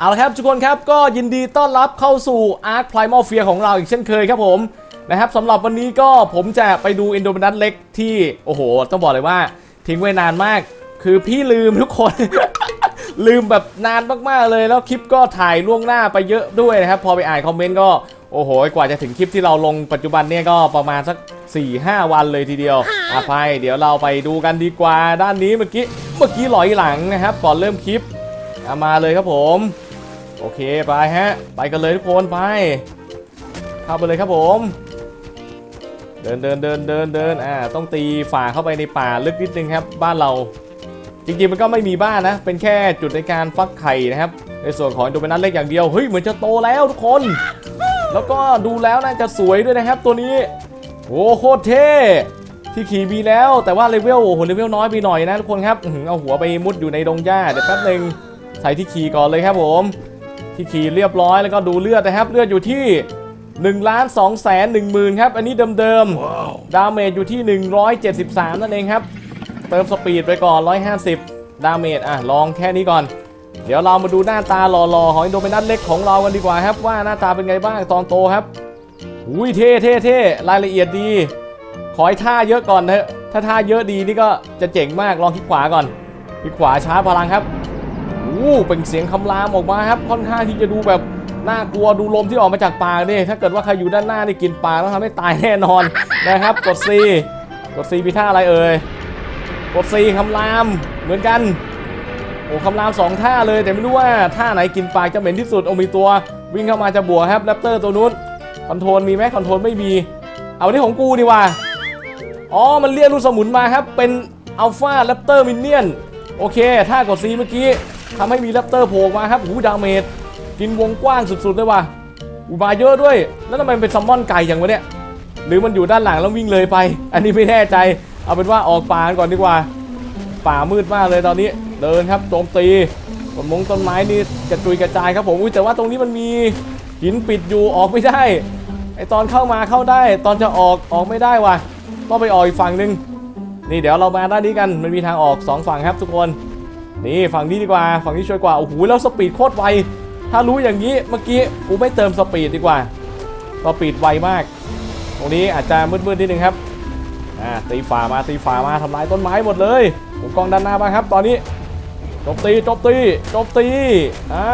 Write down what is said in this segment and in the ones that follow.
เอาละครับทุกคนครับก็ยินดีต้อนรับเข้าสู่ Ark Primal Fear ของเราอีกเช่นเคยครับผมนะครับสำหรับวันนี้ก็ผมจะไปดู i n d o m i n a t เล็กที่ โอ้โห ต้องบอกเลยว่า ทิ้งไว้นานมาก คือพี่ลืมทุกคน ลืมแบบนานมากๆเลยแล้วคลิปก็ถ่ายล่วงหน้าไปเยอะด้วยนะครับ พอไปอ่านคอมเมนต์ก็โอ้โห กว่าจะถึงคลิปที่เราลงปัจจุบันเนี่ยก็ประมาณสัก 4-5 วันเลยทีเดียวอะไปเดี๋ยวเราไปดูกันดีกว่าด้านนี้เมื่อกี้เมื่อกี้หลอยหลังนะครับก่อนเริ่มคลิปมาเลยครับผม โอเคไปฮะ ไปกันเลยทุกคนไปเข้าไปเลยครับผม เดินเดินเดินเดินเดินอ่าต้องตีฝ่าเข้าไปในป่าลึกนิดนึงครับ บ้านเรา จริงๆมันก็ไม่มีบ้านนะ เป็นแค่จุดในการฟักไข่นะครับ ในส่วนของโดเมนัสเล็กอย่างเดียวเฮ้ยเหมือนจะโตแล้วทุกคน แล้วก็ดูแล้วน่าจะสวยด้วยนะครับ ตัวนี้โอ้โคตรเท่ที่ขี่มีแล้ว แต่ว่าเลเวลโอ้โหเลเวลน้อยไปหน่อยนะทุกคนครับเอาหัวไปมุดอยู่ในดงหญ้าเดี๋ยวแป๊บหนึงใส่ที่ขี่ก่อนเลยครับผม ที่ขี่เรียบร้อยแล้วก็ดูเลือดนะครับ เลือดอยู่ที่1ล้าน2แสน1หมื่นครับ อันนี้เดิมๆ ดาเมจอยู่ที่ 173 นั่นเองครับ เติมสปีดไปก่อน 150 ดาเมจอะ ลองแค่นี้ก่อน เดี๋ยวเรามาดูหน้าตาหล่อๆ ของอินโดเมนัสเล็กของเรากันดีกว่าครับ ว่าหน้าตาเป็นไงบ้างตอนโตครับอุ้ยเท่เท่เท่รายละเอียดดี ขอให้ท่าเยอะก่อนเถอะถ้าท่าเยอะดีนี่ก็จะเจ๋งมากลองคลิกขวาก่อนคลิกขวาชาร์จพลังครับ อ้เป็นเสียงคำรามออกมาครับค่อนข้างที่จะดูแบบน่ากลัวดูลมที่ออกมาจากปากนี่ถ้าเกิดว่าใครอยู่ด้านหน้านี่กินปากแล้วทำให้ตายแน่นอนนะครับ กด C กด C มีท่าอะไรเอ่ยกด C คำรามเหมือนกันโอ้คำรามสองท่าเลยแต่ไม่รู้ว่าท่าไหนกินปากจะเหม็นที่สุดโอมีตัววิ่งเข้ามาจะบวกครับแรปเตอร์ตัวนู้นคอนโทรลมีไหมคอนโทรลไม่มี เอาที่ของกูดีกว่าอ๋อมันเรียกลูกสมุนมาครับเป็นอัลฟาแรปเตอร์มินเนี่ยนโอเคถ้ากดซีเมื่อกี้ ทำให้มีแรปเตอร์โผล่มาครับหูดาเมจกินวงกว้างสุดๆเลยว่ะอุบายเยอะด้วย แล้วทำไมเป็นซัมมอนไก่อย่างวะเนี่ย หรือมันอยู่ด้านหลังแล้ววิ่งเลยไป อันนี้ไม่แน่ใจ เอาเป็นว่าออกป่ากันก่อนดีกว่า ป่ามืดมากเลยตอนนี้ เดินครับโจมตีต้นมงต้นไม้นี่กระจุยกระจายครับผม อุ้ยแต่ว่าตรงนี้มันมีหินปิดอยู่ออกไม่ได้ ไอตอนเข้ามาเข้าได้ ตอนจะออกออกไม่ได้ว่ะ ต้องไปออกอีกฝั่งหนึ่งนี่เดี๋ยวเรามาด้านนี้กัน มันมีทางออกสองฝั่งครับทุกคน นี่ฝั่งนี้ดีกว่าฝั่งนี้ช่วยกว่าโอ้โหแล้วสปีดโคตรไวถ้ารู้อย่างนี้เมื่อกี้กูไม่เติมสปีดดีกว่าสปีดไวมาก ตรงนี้อาจจะมืดๆนิดนึงครับอ่าตีฝ่ามาตีฝ่ามาทำลายต้นไม้หมดเลยผมกองด้านหน้าบ้างครับ ตอนนี้จมตีจมตีจมตีอ่า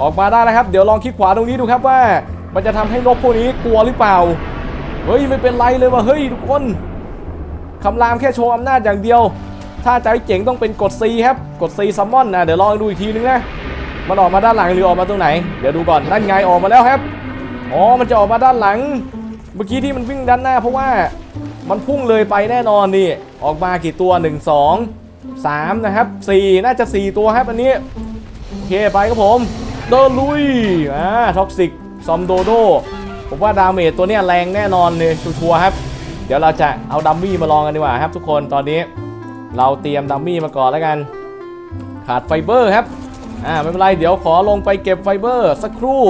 ออกมาได้นะครับ เดี๋ยวลองคลิกขวาตรงนี้ดูครับว่า มันจะทำให้นกพวกนี้กลัวหรือเปล่าเฮ้ยไม่เป็นไรเลยว่ะเฮ้ยทุกคนคำรามแค่โชว์อำนาจอย่างเดียว ถ้าใจเจ๋งต้องเป็นกด C ครับ กด C ซัมมอนนะ เดี๋ยวลองดูอีกทีนึงนะ มันออกมาด้านหลังหรือออกมาตรงไหน เดี๋ยวดูก่อน นั่นไงออกมาแล้วครับ อ๋อ มันจะออกมาด้านหลัง เมื่อกี้ที่มันวิ่งด้านหน้า เพราะว่ามันพุ่งเลยไปแน่นอนนี่ ออกมากี่ตัว 1 2 3 นะครับ 4 น่าจะ 4 ตัวครับอันนี้ โอเคไปครับผมเดินลุย อ่า ท็อกซิก ซอมโดโด ผมว่าดาเมจตัวเนี้ยแรงแน่นอนเลยชัวร์ครับ เดี๋ยวเราจะเอาดัมมี่มาลองกันดีกว่าครับทุกคนตอนนี้ เราเตรียมดัมมี่มาก่อนแล้วกัน ขาดไฟเบอร์ครับอ่าไม่เป็นไรเดี๋ยวขอลงไปเก็บไฟเบอร์สักครู่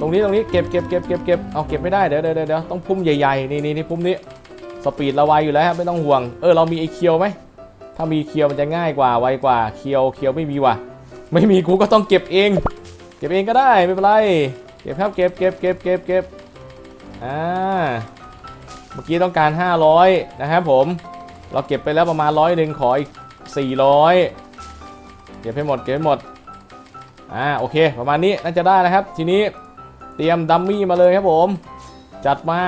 ตรงนี้ตรงนี้เก็บเก็บเก็บเก็บเก็บเอาเก็บไม่ได้เดี๋ยวเดี๋ยวเดี๋ยวต้องพุ่มใหญ่ๆนี่นี่นี่พุ่มนี้สปีดเราไวอยู่แล้วครับไม่ต้องห่วงเออเรามีไอเคียวไหมถ้ามีเคียวมันจะง่ายกว่าไวกว่าเคียวเคียวไม่มีว่ะ ไม่มีกูก็ต้องเก็บเอง เก็บเองก็ได้ไม่เป็นไรเก็บครับเก็บเก็บเก็บเก็บเก็บอ่าเมื่อกี้ต้องการ 500 นะครับผม เราเก็บไปแล้วประมาณร้อยหนึ่งขออีก400เก็บให้หมดเก็บให้หมดอ่าโอเค ประมาณนี้น่าจะได้นะครับ ทีนี้เตรียมดัมมี่มาเลยครับผม จัดมา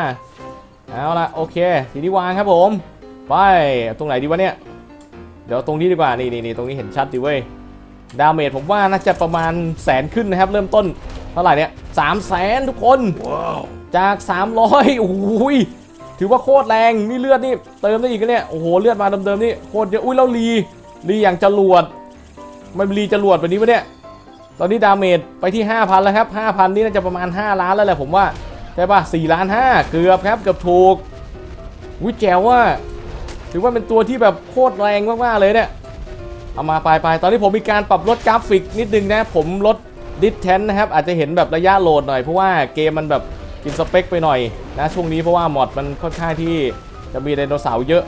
เอาละโอเค ทีนี้วางครับผม ไปตรงไหนดีวะเนี่ย เดี๋ยวตรงนี้ดีกว่านี่นี่นี่ตรงนี้เห็นชัดดีเว้ยดาเมจผมว่าน่าจะประมาณแสนขึ้นนะครับ เริ่มต้นเท่าไหร่เนี่ยสามแสนทุกคนจาก 300โอ้โหย ถือว่าโคตรแรงนี่เลือดนี่เติมได้อีกนะเนี่ยโอ้โหเลือดมาเดิมๆนี่โคตรเยอะอุ้ยแล้วรีรีอย่างจรวดมันรีจรวดแบบนี้วะเนี่ยตอนนี้ดาเมจไปที่ 5,000 แล้วครับ 5,000 นี่น่าจะประมาณ 5 ล้านแล้วแหละผมว่าใช่ป่ะ4ล้าน5เกือบครับเกือบถูกอุ้ยแจ๋วว่าถือว่าเป็นตัวที่แบบโคตรแรงมากๆเลยเนี่ยเอามาไปไปตอนนี้ผมมีการปรับลดกราฟิกนิดนึงนะผมลดดิสแทนนะครับอาจจะเห็นแบบระยะโหลดหน่อยเพราะว่าเกมมันแบบ กินสเปคไปหน่อยนะช่วงนี้เพราะว่าหมอดมันค่อนข้างที่จะมีไดโนเสาร์เยอะ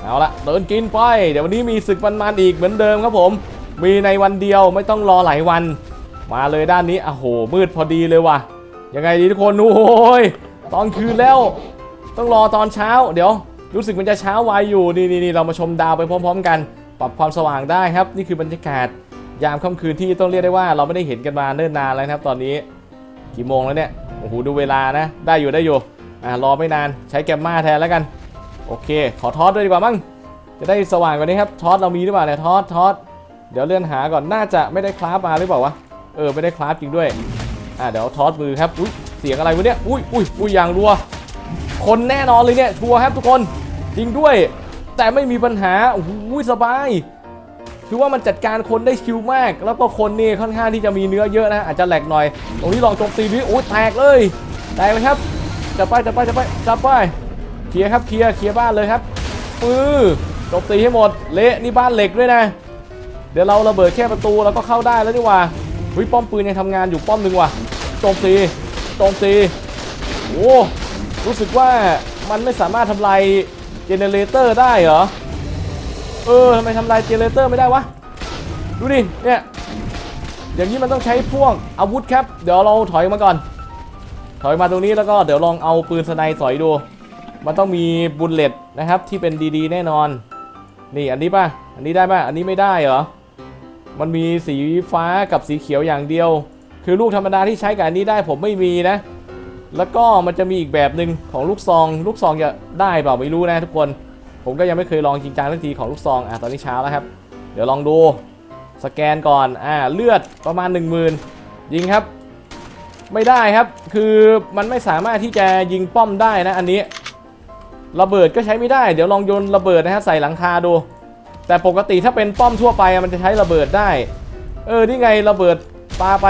เอาละเดินกินไป เดี๋ยววันนี้มีศึกมันๆอีกเหมือนเดิมครับผม มีในวันเดียวไม่ต้องรอหลายวัน มาเลยด้านนี้โอ้โหมืดพอดีเลยว่ะยังไงดีทุกคนโอ้ยตอนคืนแล้ว ต้องรอตอนเช้า เดี๋ยว รู้สึกมันจะเช้าไวอยู่นี่นี่นเรามาชมดาวไปพร้อม ๆ กัน ปรับความสว่างได้ครับ นี่คือบรรยากาศยามค่ำคืนที่ต้องเรียกได้ว่าเราไม่ได้เห็นกันมาเนิ่นนานแล้วครับตอนนี้ กี่โมงแล้วเนี่ย โอ้โห ดูเวลานะ ได้อยู่ได้อยู่ อ่ารอไม่นาน ใช้แกมมาแทนแล้วกัน โอเค ขอทอสด้วยดีกว่ามั้ง จะได้สว่างกว่านี้ครับ ทอสเรามีหรือเปล่าเนี่ย ทอสทอสเดี๋ยวเลื่อนหาก่อน น่าจะไม่ได้คราฟมาหรือเปล่าวะ เออ ไม่ได้คราฟจริงด้วย อ่า เดี๋ยวทอสมือครับ อุ้ย เสียงอะไรวะเนี่ย อุ้ยอุ้ยอุ้ยอย่างรัว คนแน่นอนเลยเนี่ย ชัวร์ครับทุกคน จริงด้วย แต่ไม่มีปัญหา โอ้โห สบาย คือว่ามันจัดการคนได้ชิวมาก แล้วก็คนนี่ค่อนข้างที่จะมีเนื้อเยอะนะอาจจะแหลกหน่อย ตรงนี้ลองโจมตีดิโอ้ยแตกเลยแตกเลยครับจะไปจะไปจะไปจะไปเคลียร์ครับเคลียร์เคลียร์บ้านเลยครับปื้อโจมตีให้หมด เละนี่บ้านเหล็กด้วยนะ เดี๋ยวเราระเบิดแค่ประตูแล้วก็เข้าได้แล้วนี่ว่าเฮ้ยป้อมปืนยังทำงานอยู่ป้อมหนึ่งว่ะโจมตีโจมตีโอ้รู้สึกว่ามันไม่สามารถทำลายเจเนเรเตอร์ได้เหรอ เออทำไมทำลายเจเนเรเตอร์ไม่ได้วะ ดูดิ เนี่ย อย่างนี้มันต้องใช้พ่วกอาวุธครับ เดี๋ยวเราถอยมาก่อน ถอยมาตรงนี้แล้วก็เดี๋ยวลองเอาปืนสไนสอยดู มันต้องมีบุลเลตนะครับที่เป็นดีๆ แน่นอน นี่อันนี้ป่ะ อันนี้ได้ป่ะ อันนี้ไม่ได้เหรอ มันมีสีฟ้ากับสีเขียวอย่างเดียว คือลูกธรรมดาที่ใช้กับอันนี้ได้ผมไม่มีนะ แล้วก็มันจะมีอีกแบบหนึ่งของลูกซอง ลูกซองจะได้เปล่าไม่รู้นะทุกคน ผมก็ยังไม่เคยลองจริงจังสักทีของลูกซองอะตอนนี้เช้าแล้วครับ เดี๋ยวลองดูสแกนก่อนอ่าเลือดประมาณ 1 0,000 ยิงครับ ไม่ได้ครับคือมันไม่สามารถที่จะยิงป้อมได้นะอันนี้ระเบิดก็ใช้ไม่ได้เดี๋ยวลองโยนระเบิดนะฮะใส่หลังคาดู แต่ปกติถ้าเป็นป้อมทั่วไปมันจะใช้ระเบิดได้ เออนี่ไงระเบิดปาไป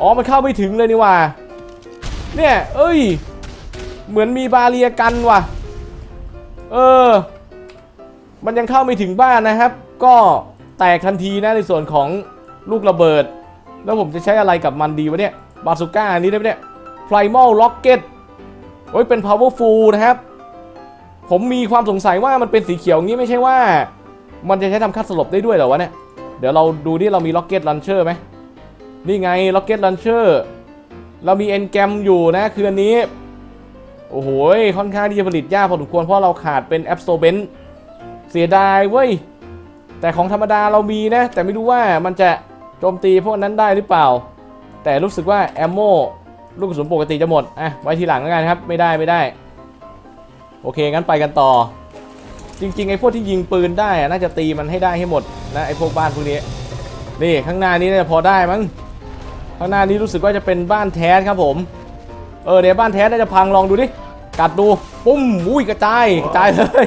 อ๋อมันเข้าไม่ถึงเลยนี่ว่าเนี่ยเอ้ย เหมือนมีบาเรียกันว่ะ เออ มันยังเข้าไม่ถึงบ้านนะครับ ก็แตกทันทีนะในส่วนของลูกระเบิด แล้วผมจะใช้อะไรกับมันดีวะเนี่ย บาสุก้าอันนี้ได้ไหมเนี่ย Primal Rocket โอ้ยเป็น powerful นะครับ ผมมีความสงสัยว่ามันเป็นสีเขียวงี้ไม่ใช่ว่า มันจะใช้ทำคัดสลบได้ด้วยเหรอวะเนี่ย เดี๋ยวเราดูนี่เรามี Rocket Launcher ไหมนี่ไง Rocket Launcher เรามี N แกมอยู่นะคืออันนี้ โอ้โห ค่อนข้างที่จะผลิตยากพอสมควรเพราะเราขาดเป็น Absorbent เสียดายเว้ย แต่ของธรรมดาเรามีนะ แต่ไม่รู้ว่ามันจะโจมตีพวกนั้นได้หรือเปล่า แต่รู้สึกว่าแอมโมลูกกระสุนปกติจะหมด อะ ไว้ทีหลังแล้วกันครับ ไม่ได้ไม่ได้ โอเค งั้นไปกันต่อ จริง ๆ ไอ้พวกที่ยิงปืนได้ น่าจะตีมันให้ได้ให้หมดนะไอ้พวกบ้านพวกนี้ นี่ข้างหน้านี้น่าจะพอได้มั้ง ข้างหน้านี้รู้สึกว่าจะเป็นบ้านแท้ครับผม เออเดี๋ยวบ้านแท้น่าจะพังลองดูดิ กัดดูปุ้มอุ้ยกระจายกระจายเลย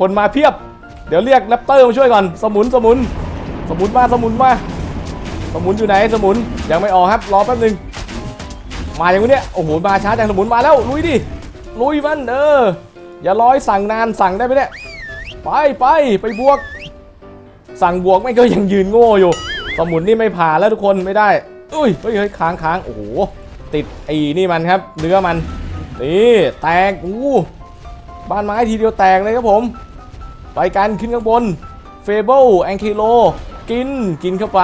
คนมาเพียบ เดี๋ยวเรียกแรปเตอร์มาช่วยก่อน สมุนสมุน สมุนมาสมุนมาสมุนอยู่ไหนสมุนยังไม่ออกครับรอแป๊บนึง มาอย่างนี้เนี่ยโอ้โหมาช้าจังสมุนมาแล้วลุยดิลุยมันเอออย่าร้อยสั่งนานสั่งได้ไหมเนี่ยไปไปไปบวก สั่งบวกไม่ก็ยังยืนโง่อยู่ สมุนนี่ไม่ผ่านแล้วทุกคนไม่ได้อุ้ยเฮ้ยเฮ้ยค้างค้างโอ้โหติดไอ้นี่มันครับ เนื้อมัน นี่แตกอู้บ้านไม้ทีเดียวแตกเลยครับผม ไปกันขึ้นข้างบนเฟเบิลแองคิโลกินกินเข้าไป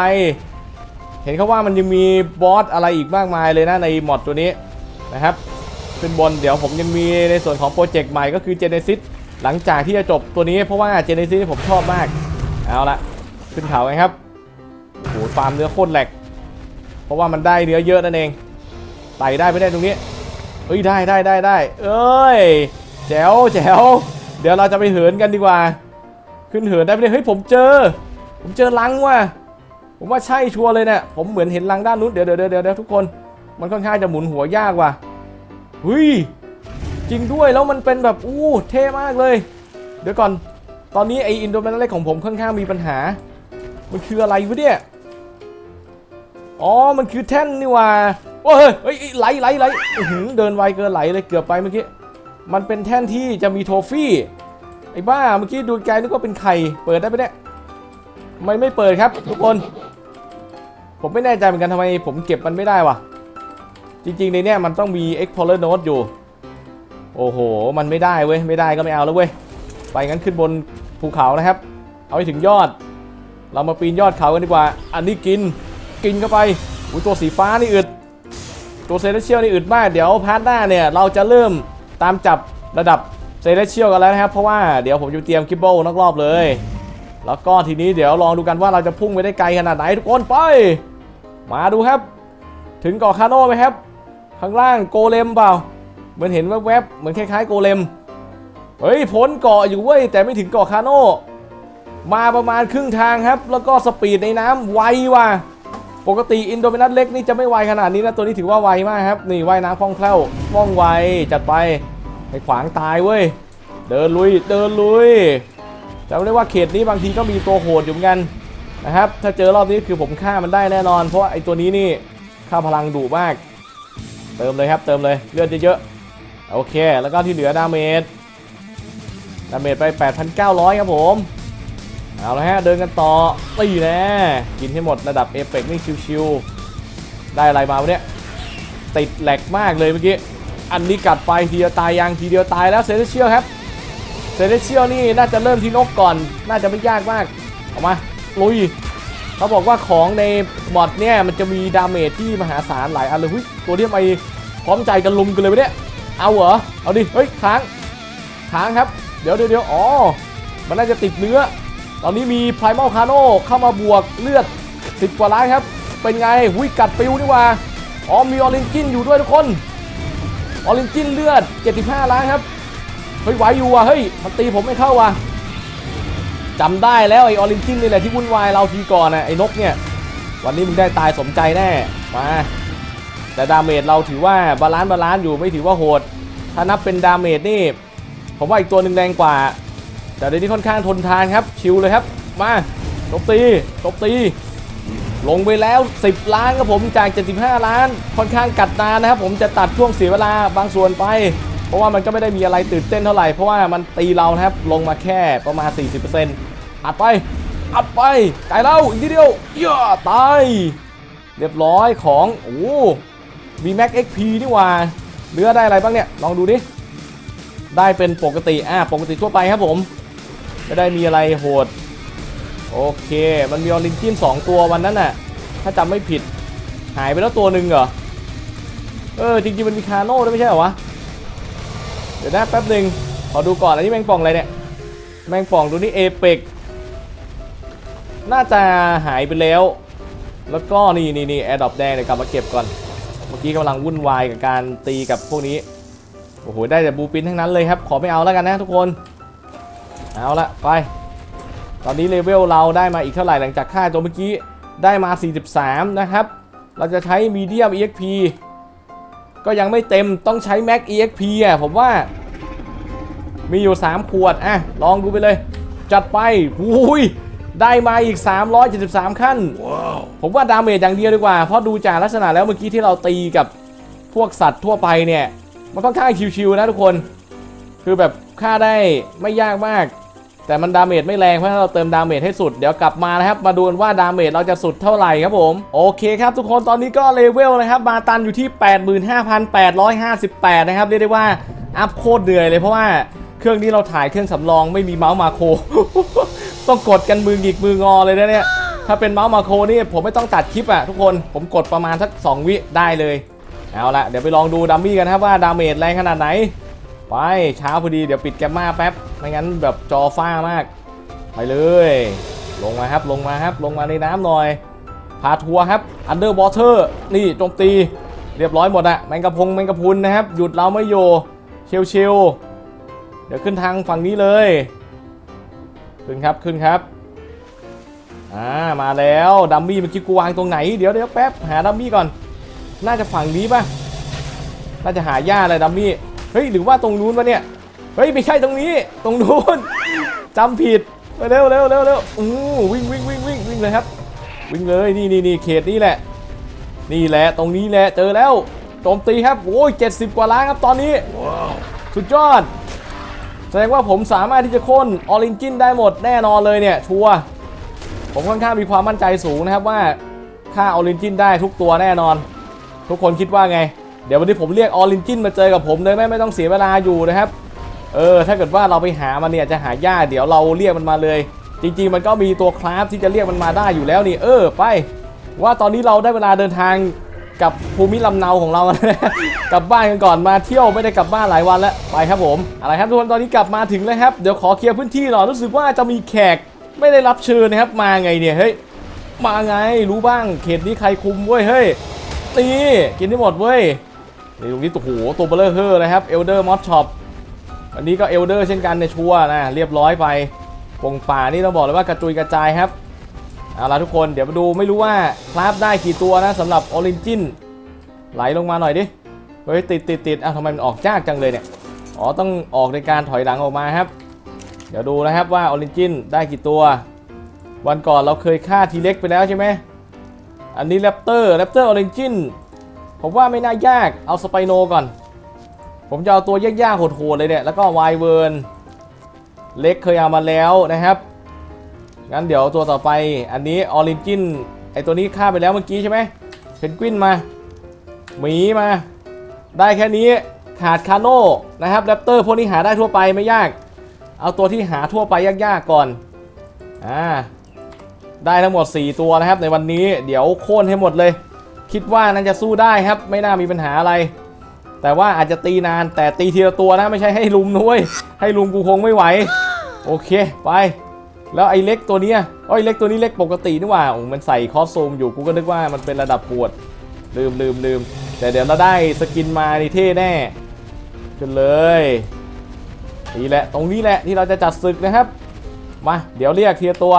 เห็นเขาว่ามันยังมีบอสอะไรอีกมากมายเลยนะในมอดตัวนี้นะครับขึ้นบนเดี๋ยวผมยังมีในส่วนของโปรเจกต์ใหม่ก็คือ Genesis หลังจากที่จะจบตัวนี้เพราะว่า Genesis ผมชอบมาก เอาละขึ้นเขาไงครับโอ้โหฟาร์มเนื้อโคตรแหลก เพราะว่ามันได้เนื้อเยอะนั่นเองไต่ได้ไม่ได้ตรงนี้ เอ้ยได้ได้ได้ได้เอ้ยแจ๋วแจ๋วเดี๋ยวเราจะไปเหินกันดีกว่า ขึ้นเหินได้ไหมเนี่ยเฮ้ยผมเจอ ผมเจอลังว่ะผมว่าใช่ชัวร์เลยเนี่ยผมเหมือนเห็นลังด้านนู้นเดี๋ยวเดี๋ยวเดี๋ยวเดี๋ยวทุกคน มันค่อนข้างจะหมุนหัวยากว่ะเฮ้ยจริงด้วยแล้วมันเป็นแบบอู้เท่มากเลย เดี๋ยวก่อนตอนนี้ไออินโดแมนเล็กของผมค่อนข้างมีปัญหา มันคืออะไรวะเนี่ยอ๋อมันคือแท่นนี่ว่า โอ้ยเฮ้ยเฮ้ยไหลไหลไหลเดินไวเกินไหลเลยเกือบไปเมื่อกี้ มันเป็นแท่นที่จะมีโทฟี่ ไอ้บ้าเมื่อกี้ดูไกลนึกว่าเป็นไข่ เปิดได้ไหมเนี่ยไมไม่เปิดครับ ทุกคน ผมไม่แน่ใจเหมือนกันทำไมผมเก็บมันไม่ได้วะ จริงๆในเนี้ยมันต้องมี Explorer Note อยู่ โอ้โห มันไม่ได้เว้ย ไม่ได้ก็ไม่เอาแล้วเว้ย ไปงั้นขึ้นบนภูเขานะครับ เอาไปถึงยอด เรามาปีนยอดเขากันดีกว่า อันนี้กิน กินเข้าไปอุ้ยตัวสีฟ้านี่อึด ตัวเซเลเชียลนี่อึดมากเดี๋ยวพาร์ทหน้าเนี่ยเราจะเริ่มตามจับระดับเซเลเชียลกันแล้วนะครับ เพราะว่าเดี๋ยวผมจะเตรียมกิบเบิลนอกรอบเลย แล้วก็ทีนี้เดี๋ยวลองดูกันว่าเราจะพุ่งไปได้ไกลขนาดไหนทุกคนไป มาดูครับ ถึงเกาะคาโน่ไหมครับ ข้างล่างโกเลมเปล่าเหมือนเห็นแวบๆเหมือนคล้ายๆโกเลมเฮ้ยพ้นเกาะอยู่เว้ยแต่ไม่ถึงเกาะคาโน่มาประมาณครึ่งทางครับ แล้วก็สปีดในน้ำไวว่ะ ปกติอินโดมินัสเล็กนี่จะไม่ไวขนาดนี้นะตัวนี้ถือว่าไวมากครับ นี่ว่ายน้ำคล่องแคล่วว่องไวจัดไปไปขวางตายเว้ย เดินลุยเดินลุยจำได้ว่าเขตนี้บางทีก็มีตัวโหดอยู่เหมือนกันนะครับ ถ้าเจอรอบนี้คือผมฆ่ามันได้แน่นอน เพราะไอ้ตัวนี้นี่ค่าพลังดุมาก เติมเลยครับเติมเลยเลือดเยอะๆโอเค แล้วก็ที่เหลือดาเมจดาเมจไป 8,900 ครับผม เอาละฮะ เดินกันต่อตีแน่กินให้หมดระดับเอฟเปกนี่ชิวๆ ได้อะไรมาวะเนี่ย ติดแหลกมากเลยเมื่อกี้ อันนี้กัดไปทีเดียวตายยังทีเดียวตายแล้วเซเลเชียลครับเซเลเชียลนี่น่าจะเริ่มที่นกก่อน น่าจะไม่ยากมากออกมาลุยเขาบอกว่าของในมอดเนี่ยมันจะมีดาเมจที่มหาศาลหลายอันเลยหุ้ยตัวนี้ทำไมพร้อมใจกันลุมกันเลยวะเนี่ยเอาเหรอ เอาดิ เฮ้ยค้างค้างครับ เดี๋ยวเดี๋ยวอ๋อ มันน่าจะติดเนื้อ ตอนนี้มีไพรมาลคาโนเข้ามาบวกเลือด 10 กว่าล้านครับ เป็นไงหุยกัดปิวนี่ว่าอ๋อมีออรินจินอยู่ด้วยทุกคนออรินจินเลือด 75 ล้านครับ เฮ้ยไหวอยู่ว่ะเฮ้ยมันตีผมไม่เข้าว่ะจำได้แล้วไอออรินจินนี่แหละที่วุ่นวายเราทีก่อนนะไอ้นกเนี่ย วันนี้มึงได้ตายสมใจแน่มาแต่ดาเมจเราถือว่าบาลานซ์บาลานซ์อยู่ไม่ถือว่าโหด ถ้านับเป็นดาเมจนี่ ผมว่าอีกตัวหนึ่งแรงกว่า แต่เดี๋ยวนี้ค่อนข้างทนทานครับ ชิลเลยครับ มาตบตีตบตี ลงไปแล้ว 10 ล้านครับผมจาก 75 ล้าน ค่อนข้างกัดนานนะครับ ผมจะตัดช่วงเสียเวลาบางส่วนไป เพราะว่ามันก็ไม่ได้มีอะไรตื่นเต้นเท่าไหร่ เพราะว่ามันตีเรานะครับ ลงมาแค่ประมาณ 40%อัดไป อัดไปตายแล้วอีกนิดเดียวย่าตาย เรียบร้อยของโอ้มีแม็ก XP นี่ว่าเนื้อได้อะไรบ้างเนี่ย ลองดูดิ ได้เป็นปกติ อ่า ปกติทั่วไปครับผม ไม่ได้มีอะไรโหด โอเค มันมีออรินจิน2ตัววันนั้นน่ะ ถ้าจำไม่ผิด หายไปแล้วตัวหนึ่งเหรอ เออ จริงๆ มันมีคาโน่ด้วยไม่ใช่เหรอวะ เดี๋ยวนะแป๊บหนึ่งขอดูก่อนอันนี้แมงป่องอะไรเนี่ย แมงป่องตัวนี้เอเปกน่าจะหายไปแล้ว แล้วก็นี่นี่นี่แอร์ดรอปแดงเดี๋ยวกลับมาเก็บก่อน เมื่อกี้กำลังวุ่นวายกับการตีกับพวกนี้ โอ้โห ได้แต่บูปินทั้งนั้นเลยครับ ขอไม่เอาแล้วกันนะทุกคน เอาละไป ตอนนี้เลเวลเราได้มาอีกเท่าไหร่หลังจากค่าตัวเมื่อกี้ได้มา 43 นะครับ เราจะใช้มีเดียม EXP ก็ยังไม่เต็มต้องใช้ Max EXP อะผมว่า มีอยู่ 3 ขวด อะ ลองดูไปเลย จัดไปอุ้ยได้มาอีก 373 ขั้นผมว่าดาเมจอย่างเดียวดีกว่า เพราะดูจากลักษณะแล้วเมื่อกี้ที่เราตีกับพวกสัตว์ทั่วไปเนี่ย มันค่อนข้างชิวๆนะทุกคน คือแบบฆ่าได้ไม่ยากมาก แต่มันดาเมจไม่แรงเพราะเราเติมดาเมจให้สุดเดี๋ยวกลับมานะครับ มาดูกันว่าดาเมจเราจะสุดเท่าไหร่ครับผมโอเคครับทุกคนตอนนี้ก็เลเวลนะครับมาตันอยู่ที่ 85,858 นะครับเรียกได้ว่าอัพโคตรเหนื่อยเลยเพราะว่าเครื่องนี้เราถ่ายเครื่องสำรองไม่มีเมาส์มาโค ต้องกดกันมือหงิกมืองอเลยนะเนี่ยถ้าเป็นเมาส์มาโคนี่ผมไม่ต้องตัดคลิปอะทุกคนผมกดประมาณสัก 2 วิได้เลยเอาละเดี๋ยวไปลองดูดัมมี่กันครับว่าดาเมจแรงขนาดไหน ไปเช้าพอดีเดี๋ยวปิดแกมมาแป๊บ ไม่งั้นแบบจอฟ้ามาก ไปเลย ลงมาครับลงมาครับลงมาในน้ำหน่อย พาทัวร์ครับ Underwater นี่โจมตี เรียบร้อยหมดอะแมงกะพงแมงกะพุนนะครับ หยุดเราไม่อยู่เชลเชลเดี๋ยวขึ้นทางฝั่งนี้เลย ขึ้นครับขึ้นครับอ่ามาแล้วดัมมี่เมื่อกี้กูวางตรงไหนเดี๋ยวเดี๋ยวแป๊บหาดัมมี่ก่อน น่าจะฝั่งนี้ป่ะน่าจะหาหญ้าอะไรดัมมี่ เฮ้ยหรือว่าตรงนู้นวะเนี่ย เฮ้ยไม่ใช่ตรงนี้ ตรงนู้นจำผิดเร็วเร็วเร็วเร็วอู้วิ่งวิ่งวิ่งวิ่งวิ่งเลยครับ วิ่งเลยนี่นี่นี่เขตนี้แหละ นี่แหละตรงนี้แหละเจอแล้วโจมตีครับโอ้ยเจ็ดสิบกว่าล้านครับตอนนี้สุดยอด แสดงว่าผมสามารถที่จะโค่นออรินจินได้หมดแน่นอนเลยเนี่ยชัวร์ผมค่อนข้างมีความมั่นใจสูงนะครับว่าค่าออรินจินได้ทุกตัวแน่นอน ทุกคนคิดว่าไง เดี๋ยววันนี้ผมเรียกออริจินมาเจอกับผมเลยไหมไม่ต้องเสียเวลาอยู่นะครับ เออ ถ้าเกิดว่าเราไปหามันเนี่ยจะหายากเดี๋ยวเราเรียกมันมาเลย จริง ๆ มันก็มีตัวคราฟที่จะเรียกมันมาได้อยู่แล้วนี่เออไป ว่าตอนนี้เราได้เวลาเดินทางกับภูมิลำเนาของเราแล้วนะกลับบ้านกันก่อนมาเที่ยวไม่ได้กลับบ้านหลายวันแล้วไปครับผมอะไรครับทุกคนตอนนี้กลับมาถึงแล้วครับเดี๋ยวขอเคลียร์พื้นที่หน่อยรู้สึกว่าจะมีแขกไม่ได้รับเชิญนะครับ มาไงเนี่ยเฮ้ยมาไงรู้บ้างเขตนี้ใครคุมเว้ยเฮ้ยนี่กินได้หมดเว้ย นี่ตรงนี้โอ้โหตัวเบลเลอร์เฮอร์นะครับเอลเดอร์มอสช็อปอันนี้ก็เอลเดอร์เช่นกันในชัวร์นะเรียบร้อยไปปงป่านี่ต้องบอกเลยว่ากระจุยกระจายครับเอาละทุกคนเดี๋ยวมาดูไม่รู้ว่าคราฟได้กี่ตัวนะสำหรับออริจินไหลลงมาหน่อยดิเฮ้ยติดติดติดอ้าวทำไมมันออกยากจังเลยเนี่ยอ๋อต้องออกในการถอยหลังออกมาครับ เดี๋ยวดูนะครับว่าออริจินได้กี่ตัว วันก่อนเราเคยฆ่าทีเล็กไปแล้วใช่ไหมอันนี้แรปเตอร์แรปเตอร์ออริจิน ผมว่าไม่น่ายากเอาสไปโนก่อน ผมจะเอาตัวยากๆโหดๆเลยเนี่ย แล้วก็ไวเวิร์นเล็กเคยเอามาแล้วนะครับ งั้นเดี๋ยวตัวต่อไปอันนี้ออริจินไอตัวนี้ฆ่าไปแล้วเมื่อกี้ใช่ไหมเพนกวินมาหมีมา ได้แค่นี้ขาดคาโน่นะครับแรปเตอร์พวกนี้หาได้ทั่วไปไม่ยาก เอาตัวที่หาทั่วไปยากๆก่อนอ่าได้ทั้งหมด 4 ตัวนะครับในวันนี้เดี๋ยวโค่นให้หมดเลย คิดว่าน่าจะสู้ได้ครับ ไม่น่ามีปัญหาอะไร แต่ว่าอาจจะตีนานแต่ตีทีละตัวนะไม่ใช่ให้ลุมนุ้ยให้ลุมกูคงไม่ไหว โอเคไป แล้วไอ้เล็กตัวเนี้ยเอ้เล็กตัวนี้เล็กปกตินี่หว่ามันใส่คอสซูมอยู่กูก็นึกว่ามันเป็นระดับปวดลืมลืมลืมแต่เดี๋ยวเราได้สกินมานี่เท่แน่ขึ้นเลยนี่แหละตรงนี้แหละที่เราจะจัดศึกนะครับมาเดี๋ยวเรียกเทีละตัว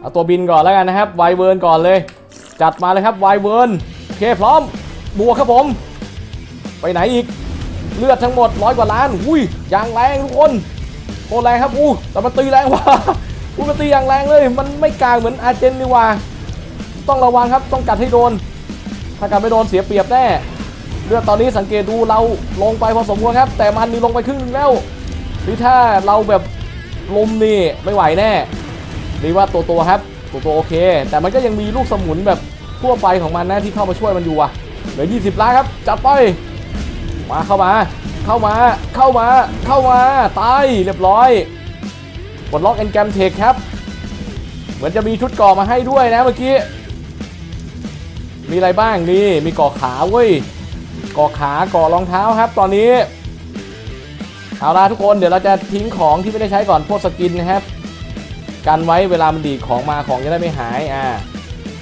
เอาตัวบินก่อนแล้วกันนะครับไวเวิร์นก่อนเลย จัดมาเลยครับไวเวิร์นเคพร้อมบวกครับผม ไปไหนอีก เลือดทั้งหมดร้อยกว่าล้านอุ้ยยางแรงทุกคนโคตรแรงครับอู้แต่มันตีแรงว่ะอู้มันตีอย่างแรงเลย มันไม่กลางเหมือนอาเจนนี่ว่า ต้องระวังครับต้องกัดให้โดน ถ้ากัดไม่โดนเสียเปรียบแน่เลือดตอนนี้สังเกตดูเราลงไปพอสมควรครับ แต่มันนี่ลงไปครึ่งนึงแล้วนี่ถ้าเราแบบลมนี่ไม่ไหวแน่นี่ว่าตัวตัวครับ ตัวตัวโอเค แต่มันก็ยังมีลูกสมุนแบบทั่วไปของมันนะที่เข้ามาช่วยมันอยู่อะเหลือ 20 ล้านครับ จับไป มาเข้ามา เข้ามา เข้ามา เข้ามา ตาย เรียบร้อยปลดล็อกแอนแกมเทคครับ เหมือนจะมีชุดก่อมาให้ด้วยนะเมื่อกี้ มีอะไรบ้างนี่ มีกาะขาเว้ยกาะขากาะรองเท้าครับ ตอนนี้ เอาล่ะทุกคน เดี๋ยวเราจะทิ้งของที่ไม่ได้ใช้ก่อนพวกสกินนะครับ กันไว้เวลามันดีดของมาของจะได้ไม่หายอ่า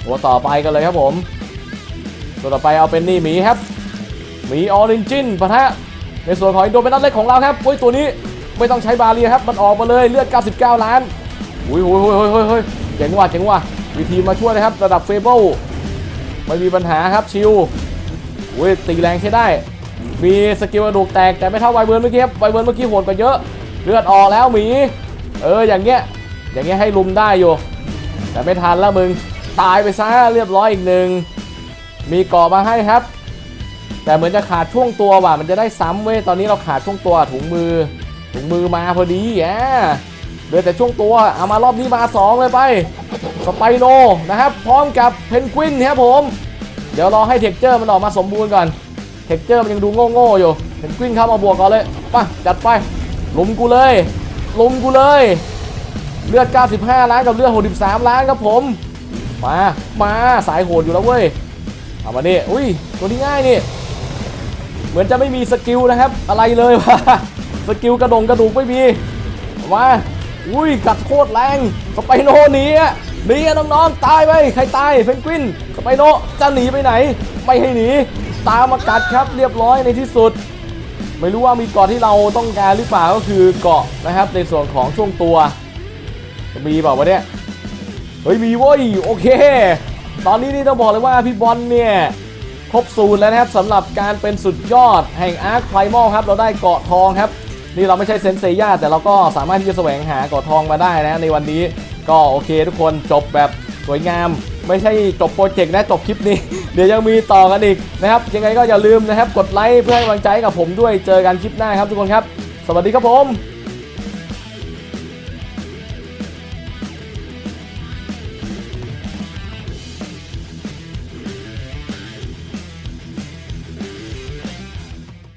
ตัวต่อไปกันเลยครับผม ตัวต่อไปเอาเป็นนี่หมีครับหมีออริจินปะทะในส่วนของอินโดเป็นนัดเล็กของเราครับเฮ้ยตัวนี้ไม่ต้องใช้บาเรียครับ มันออกมาเลยเลือด 99 ล้านอุ้ยอุ้ยอุ้ยอุ้ยอุ้ยอุ้ยเจ๋งว่ะเจ๋งว่ะวีทีมมาช่วยนะครับระดับเฟเบิลไม่มีปัญหาครับชิวอุ้ยตีแรงใช้ได้ มีสกิลกระดูกแตกแต่ไม่เท่าไวเบิร์นเมื่อกี้ครับไวเบิร์นเมื่อกี้โหดกว่าเยอะ เลือดออกแล้วหมี เอออย่างเงี้ย อย่างเงี้ยให้ลุมได้อยู่ แต่ไม่ทันแล้วมึง ตายไปซะเรียบร้อยอีกหนึ่ง มีเกาะมาให้ครับ แต่เหมือนจะขาดช่วงตัวว่ะ มันจะได้ซ้ำเว้ย ตอนนี้เราขาดช่วงตัวถุงมือ ถุงมือมาพอดีแย่เหลือแต่ช่วงตัว เอามารอบนี้มาสองเลยไป สไปโนนะครับ พร้อมกับเพนกวินครับผม เดี๋ยวรอให้เท็กเจอร์มันออกมาสมบูรณ์ก่อน เท็กเจอร์มันยังดูโง่ๆอยู่ เพนกวินเข้ามาบวกก่อนเลยไปจัดไปลุมกูเลยลุมกูเลย เลือด 95 ล้านกับเลือด 63 ล้านครับผม มา มาสายโหดอยู่แล้วเว้ย เอามาดิอุ้ย ตัวนี้ง่ายนี่ เหมือนจะไม่มีสกิลนะครับ อะไรเลยวะสกิลกระดงกระดูกไม่มี มา อุ้ย กัดโคตรแรงสไปโนหนีอะหนีอะน้องๆ ตายไป ใครตาย เพนกวิน สไปโนจะหนีไปไหน ไม่ให้หนี ตามมากัดครับ เรียบร้อยในที่สุดไม่รู้ว่ามีเกาะที่เราต้องการหรือเปล่าก็คือเกาะนะครับในส่วนของช่วงตัว จะมีเปล่าวะเนี่ย เฮ้ยมีเว้ยโอเค ตอนนี้นี่ต้องบอกเลยว่าพี่บอลเนี่ยครบสูตรแล้วนะครับสำหรับการเป็นสุดยอดแห่งอาร์คไพรมอลครับเราได้เกาะทองครับ นี่เราไม่ใช่เซนเซย่าแต่เราก็สามารถที่จะแสวงหาเกาะทองมาได้นะในวันนี้ก็โอเคทุกคนจบแบบสวยงาม ไม่ใช่จบโปรเจกต์นะจบคลิปนี้ เดี๋ยวยังมีต่อกันอีกนะครับ ยังไงก็อย่าลืมนะครับ กดไลค์เพื่อให้กำลังใจกับผมด้วยเจอกันคลิปหน้าครับทุกคนครับ สวัสดีครับผม